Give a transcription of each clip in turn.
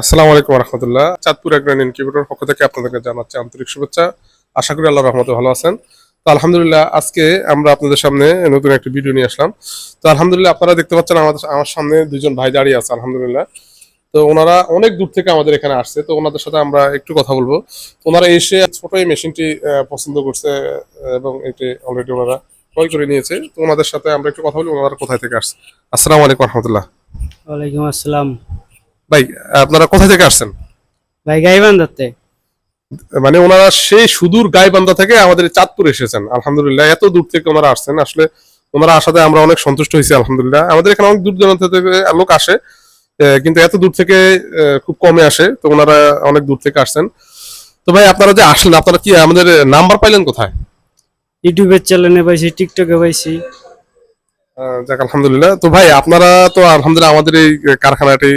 আসসালামু আলাইকুম রহমতুল্লাহ। চাঁদপুর একজন ইনকিউবেটর পক্ষ থেকে আপনাদেরকে জানাচ্ছি আন্তরিক শুভেচ্ছা। আশা করি আল্লাহ রহমতে ভালো আছেন। তো আলহামদুলিল্লাহ, আজকে আমরা আপনাদের সামনে নতুন একটি ভিডিও নিয়ে আসলাম। তো আলহামদুলিল্লাহ, আপনারা দেখতে পাচ্ছেন আমাদের, আমার সামনে দুজন ভাই দাঁড়িয়ে আছে, আলহামদুলিল্লাহ। তো ওনারা অনেক দূর থেকে আমাদের এখানে আসছে, তো ওনাদের সাথে আমরা একটু কথা বলব। ওনারা এসে ছোট এই মেশিনটি পছন্দ করছে এবং এটি অলরেডি ওনারা ক্রয় করে নিয়েছে। তো ওনাদের সাথে আমরা একটু কথা বলি, ওনারা কোথায় থেকে আসছে? আসসালামু আলাইকুম রহমতুল্লাহ। ওয়ালাইকুম আসসালাম। ভাই আপনারা কোথা থেকে আসছেন? ভাই গাইবান্ধাতে মানে ওনারা সেই সুদূর গাইবান্ধা থেকে আমাদের চাঁদপুর এসেছেন। আলহামদুলিল্লাহ এত দূর থেকে ওনারা আসছেন। আসলে ওনারা আসাতে আমরা অনেক সন্তুষ্ট হয়েছি আলহামদুলিল্লাহ। আমাদের এখানে অনেক দূর দূরান্ত থেকে লোক আসে কিন্তু এত দূর থেকে খুব কমে আসে। তো ওনারা অনেক দূর থেকে আসছেন। তো ভাই আপনারা যে আসলেন আপনারা কি আমাদের নাম্বার পাইলেন কোথায়? ইউটিউবের চ্যানেলে পাইছি টিকটকে পাইছি। যাক, আলহামদুলিল্লাহ। তো ভাই, আপনারা তো আলহামদুলিল্লাহ আমাদের এই কারখানাটি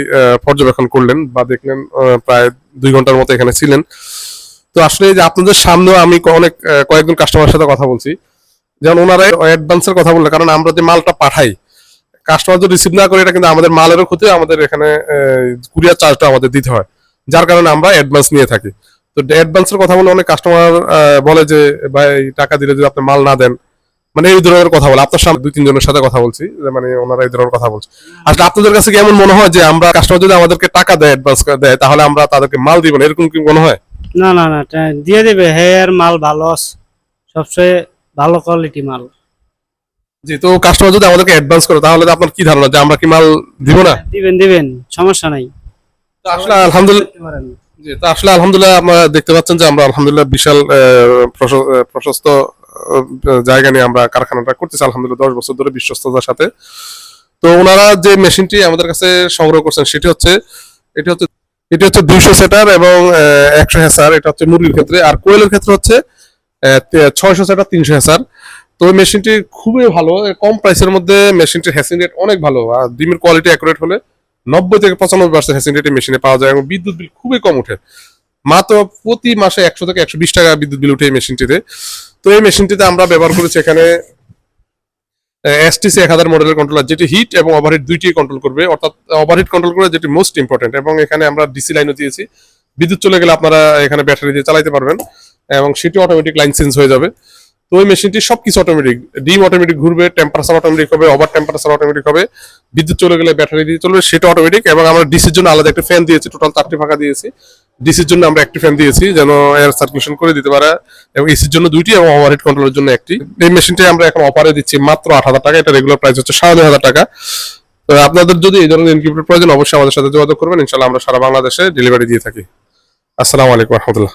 পর্যবেক্ষণ করলেন বা দেখলেন প্রায় দুই ঘণ্টার মতো এখানে ছিলেন। তো আসলে যে আপনাদের সামনেও আমি অনেক কয়েকজন কাস্টমারের সাথে কথা বলছি। যেমন ওনারা অ্যাডভান্সের কথা বললেন, কারণ আমরা যে মালটা পাঠাই কাস্টমার যদি রিসিভ না করে এটা কিন্তু আমাদের মালেরও ক্ষতি, আমাদের এখানে কুরিয়ার চার্জটা আমাদের দিতে হয়। যার কারণে আমরা অ্যাডভান্স নিয়ে থাকি। তো অ্যাডভান্সের কথা বলে অনেক কাস্টমার বলে যে, ভাই, টাকা দিলে যদি আপনি মাল না দেন মানে এই ধরনের কথা বলে। আপনার সামনে দুই তিনজনের সাথে কথা বলছি যে মানে ওনারা এই ধরনের কথা বলছে। আসলে আপনাদের কাছে কি এমন মনে হয় যে আমরা কাস্টমার যদি আমাদেরকে টাকা দেয় অ্যাডভান্স দেয় তাহলে আমরা তাদেরকে মাল দিব না? এরকম কি মনে হয়? না না না দিয়ে দেবে। হেয়ার মাল ভালো সবচেয়ে ভালো কোয়ালিটি মাল। জি তো কাস্টমার যদি আমাদেরকে অ্যাডভান্স করে তাহলে আপনার কি ধারণা যে আমরা কি মাল দিব না? দিবেন দিবেন সমস্যা নাই। তো আসলে আলহামদুলিল্লাহ জি তো আসলে আলহামদুলিল্লাহ আমরা দেখতে পাচ্ছেন যে আমরা আলহামদুলিল্লাহ বিশাল প্রশস্ত জায়গা নিয়ে আমরা কারখানাটা করতেছি, আলহামদুলিল্লাহ দশ বছর ধরে বিশ্বস্ততার সাথে। তো ওনারা যে মেশিনটি আমাদের কাছে সংগ্রহ করছেন, সেটি হচ্ছে, এটি হচ্ছে এটি হচ্ছে দুইশো সেটার এবং একশো হেসার, এটা হচ্ছে মুরগির ক্ষেত্রে। আর কোয়েলের ক্ষেত্রে হচ্ছে ছয়শো সেটার তিনশো হেসার। তো মেশিনটি খুবই ভালো কম প্রাইসের মধ্যে মেশিনটির হ্যাসিং রেট অনেক ভালো, আর ডিমের কোয়ালিটি অ্যাকুরেট হলে নব্বই থেকে পঁচানব্বই পার্সেন্ট হ্যাসিং রেট মেশিনে পাওয়া যায় এবং বিদ্যুৎ বিল খুবই কম ওঠে। মাত্র প্রতি মাসে একশো থেকে একশো বিশ টাকা বিদ্যুৎ বিল উঠে এই মেশিনটিতে। তো এই মেশিনটিতে আমরা ব্যবহার করেছি এখানে এসটিসি এক হাজার মডেলের কন্ট্রোলার যেটি হিট এবং ওভারহিট দুইটি কন্ট্রোল করবে। অর্থাৎ ওভারহিট কন্ট্রোল করে যেটি মোস্ট ইম্পর্টেন্ট এবং এখানে আমরা ডিসি লাইনও দিয়েছি। বিদ্যুৎ চলে গেলে আপনারা এখানে ব্যাটারি দিয়ে চালাতে পারবেন এবং সেটি অটোমেটিক লাইন চেঞ্জ হয়ে যাবে। তো ওই মেশিনটি সবকিছু অটোমেটিক ডিম অটোমেটিক ঘুরবে টেম্পারেচার অটোমেটিক হবে ওভার টেম্পারেচার অটোমেটিক হবে, বিদ্যুৎ চলে গেলে ব্যাটারি দিয়ে চলবে, সেটা অটোমেটিক এবং আমরা ডিসির জন্য আলাদা একটা ফ্যান দিয়েছি টোটাল চারটি ফাঁকা দিয়েছি। ডিসির জন্য আমরা একটি ফ্যান দিয়েছি, যেন এয়ার সার্কুলেশন করে দিতে পারে, এবং এসির জন্য দুইটি এবং ওভারহেড কন্ট্রোলের জন্য একটি। এই মেশিনটি আমরা এখন অফারে দিচ্ছি মাত্র আট হাজার টাকা, এটা রেগুলার প্রাইস হচ্ছে সাড়ে হাজার টাকা। তো আপনাদের যদি এই ধরনের ইনকিউবেটর প্রয়োজন, অবশ্যই আমাদের সাথে যোগাযোগ করবেন। ইনশাল্লাহ আমরা সারা বাংলাদেশে ডেলিভারি দিয়ে থাকি। আসসালামু আলাইকুম রহমতুল্লাহ।